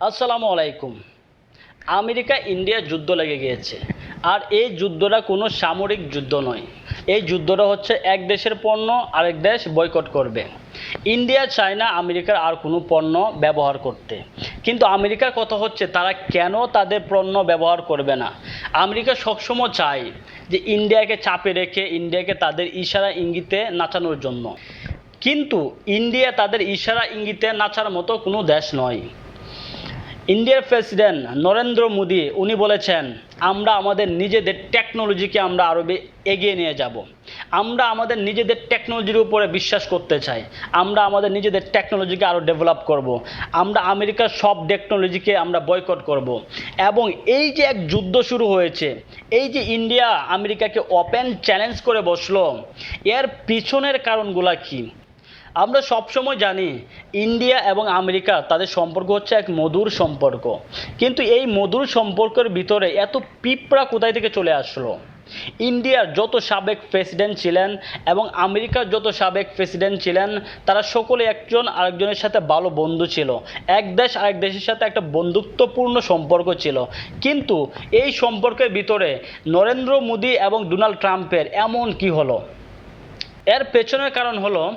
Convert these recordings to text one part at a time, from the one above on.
আসসালামু আলাইকুম। America, India যুদ্ধ লেগে গিয়েছে। আর এই যুদ্ধটা কোনো সামরিক যুদ্ধ নয়। এই যুদ্ধটা হচ্ছে এক দেশের পণ্য আরেক দেশ বয়কট করবে। ইন্ডিয়া চায় না আমেরিকার আর কোনো পণ্য ব্যবহার করতে। কিন্তু আমেরিকার কথা হচ্ছে, তারা কেন তাদের পণ্য ব্যবহার করবে না? আমেরিকা সবসময় চায় যে ইন্ডিয়াকে চাপে রেখে, ইন্ডিয়াকে তাদের ইশারা ইঙ্গিতে নাচানোর জন্য। কিন্তু ইন্ডিয়া তাদের ইশারা ইঙ্গিতে নাচার মতো কোনো দেশ নয়। ইন্ডিয়ার প্রেসিডেন্ট নরেন্দ্র মোদী, উনি বলেছেন, আমরা আমাদের নিজেদের টেকনোলজিকে আমরা আরও এগিয়ে নিয়ে যাব আমরা আমাদের নিজেদের টেকনোলজির উপরে বিশ্বাস করতে চাই আমরা আমাদের নিজেদের টেকনোলজিকে আরও ডেভেলপ করব। আমরা আমেরিকার সব টেকনোলজিকে আমরা বয়কট করব। এবং এই যে এক যুদ্ধ শুরু হয়েছে, এই যে ইন্ডিয়া আমেরিকাকে ওপেন চ্যালেঞ্জ করে বসল, এর পিছনের কারণগুলা কী আমরা সবসময় জানি ইন্ডিয়া এবং আমেরিকা তাদের সম্পর্ক হচ্ছে এক মধুর সম্পর্ক। কিন্তু এই মধুর সম্পর্কের ভিতরে এত পিঁপড়া কোথায় থেকে চলে আসলো? ইন্ডিয়ার যত সাবেক প্রেসিডেন্ট ছিলেন এবং আমেরিকার যত সাবেক প্রেসিডেন্ট ছিলেন, তারা সকলে একজন আরেকজনের সাথে ভালো বন্ধু ছিল। এক দেশ আরেক দেশের সাথে একটা বন্ধুত্বপূর্ণ সম্পর্ক ছিল। কিন্তু এই সম্পর্কের ভিতরে নরেন্দ্র মোদী এবং ডোনাল্ড ট্রাম্পের এমন কি হলো? এর পেছনের কারণ হলো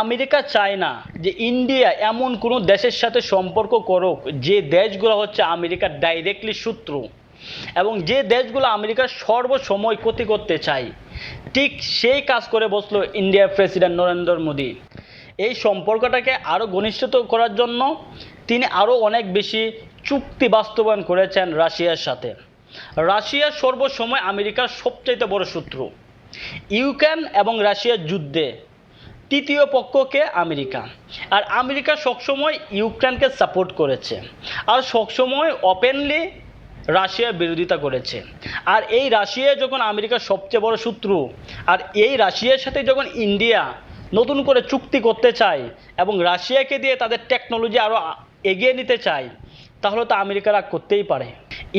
আমেরিকা চায় না যে ইন্ডিয়া এমন কোনো দেশের সাথে সম্পর্ক করুক, যে দেশগুলো হচ্ছে আমেরিকার ডাইরেক্টলি শত্রু এবং যে দেশগুলো আমেরিকার সর্বসময় ক্ষতি করতে চায়। ঠিক সেই কাজ করে বসল ইন্ডিয়ার প্রেসিডেন্ট নরেন্দ্র মোদী। এই সম্পর্কটাকে আরও ঘনিষ্ঠত করার জন্য তিনি আরও অনেক বেশি চুক্তি বাস্তবায়ন করেছেন রাশিয়ার সাথে। রাশিয়া সর্বসময় আমেরিকার সবচাইতে বড় শত্রু। ইউক্রেন এবং রাশিয়ার যুদ্ধে তৃতীয় পক্ষকে আমেরিকা। আর আমেরিকা সবসময় ইউক্রেনকে সাপোর্ট করেছে। আর সবসময় ওপেনলি রাশিয়ার বিরোধিতা করেছে। আর এই রাশিয়া যখন আমেরিকার সবচেয়ে বড় শত্রু, আর এই রাশিয়ার সাথে যখন ইন্ডিয়া নতুন করে চুক্তি করতে চায় এবং রাশিয়াকে দিয়ে তাদের টেকনোলজি আরও এগিয়ে নিতে চায়, তাহলে তো আমেরিকা রাগ করতেই পারে।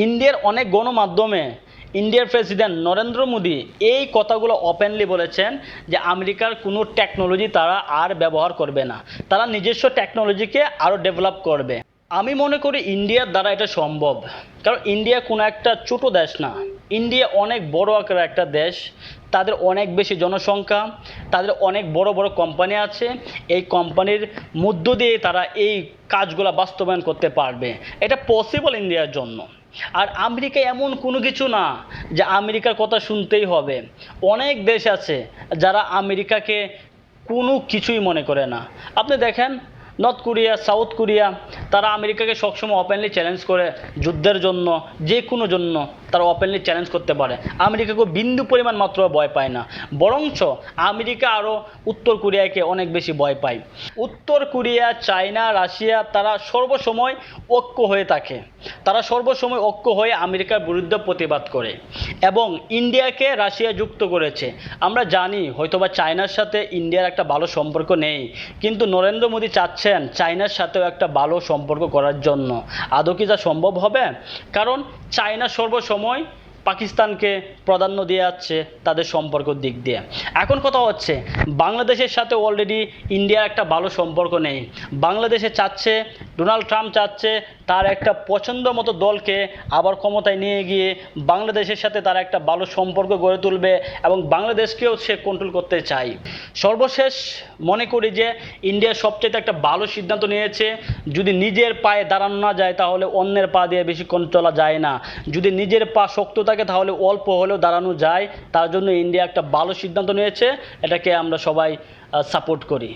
ইন্ডিয়ার অনেক গণমাধ্যমে ইন্ডিয়ার প্রেসিডেন্ট নরেন্দ্র মোদী এই কথাগুলো ওপেনলি বলেছেন যে আমেরিকার কোনো টেকনোলজি তারা আর ব্যবহার করবে না। তারা নিজস্ব টেকনোলজিকে আরও ডেভেলপ করবে। আমি মনে করি ইন্ডিয়ার দ্বারা এটা সম্ভব। কারণ ইন্ডিয়া কোনো একটা ছোট দেশ না। ইন্ডিয়া অনেক বড় আকারের একটা দেশ। তাদের অনেক বেশি জনসংখ্যা। তাদের অনেক বড় বড় কোম্পানি আছে। এই কোম্পানির মধ্য দিয়ে তারা এই কাজগুলো বাস্তবায়ন করতে পারবে। এটা পসিবল ইন্ডিয়ার জন্য। আর আমেরিকা এমন কোনো কিছু না যে আমেরিকার কথা শুনতেই হবে। অনেক দেশ আছে যারা আমেরিকাকে কোনো কিছুই মনে করে না। আপনি দেখেন নর্থ কোরিয়া সাউথ কোরিয়া তারা আমেরিকাকে সবসময় ওপেনলি চ্যালেঞ্জ করে যুদ্ধের জন্য, যে কোনো জন্য তারা ওপেনলি চ্যালেঞ্জ করতে পারে। আমেরিকাকে বিন্দু পরিমাণ মাত্র ভয় পায় না। বরঞ্চ আমেরিকা আরও উত্তর কোরিয়াকে অনেক বেশি ভয় পায়। উত্তর কোরিয়া, চায়না, রাশিয়া, তারা সর্বসময় ঐক্য হয়ে থাকে। তারা সর্বসময় ঐক্য হয়ে আমেরিকার বিরুদ্ধে প্রতিবাদ করে এবং ইন্ডিয়াকে রাশিয়া যুক্ত করেছে। আমরা জানি হয়তোবা চায়নার সাথে ইন্ডিয়ার একটা ভালো সম্পর্ক নেই, কিন্তু নরেন্দ্র মোদী চাচ্ছেন চায়নার সাথেও একটা ভালো সম্পর্ক করার জন্য। আদৌ কি যা সম্ভব হবে? কারণ চায়না সর্বসময় পাকিস্তানকে প্রাধান্য দিয়ে যাচ্ছে তাদের সম্পর্কের দিক দিয়ে। এখন কথা হচ্ছে, বাংলাদেশের সাথে অলরেডি ইন্ডিয়ার একটা ভালো সম্পর্ক নেই। বাংলাদেশে চাচ্ছে, ডোনাল্ড ট্রাম্প চাচ্ছে তার একটা পছন্দ মতো দলকে আবার ক্ষমতায় নিয়ে গিয়ে বাংলাদেশের সাথে তার একটা ভালো সম্পর্ক গড়ে তুলবে এবং বাংলাদেশকেও সে কন্ট্রোল করতে চায় সর্বশেষ মনে করি যে ইন্ডিয়া সবচেয়ে একটা ভালো সিদ্ধান্ত নিয়েছে, যদি নিজের পায়ে দাঁড়ানো না যায় তাহলে অন্যের পা দিয়ে বেশিক্ষণ চলা যায় না। যদি নিজের পা শক্ত থাকে তাহলে অল্প হলেও দাঁড়ানো যায়। তার জন্য ইন্ডিয়া একটা ভালো সিদ্ধান্ত নিয়েছে, এটাকে আমরা সবাই সাপোর্ট করি।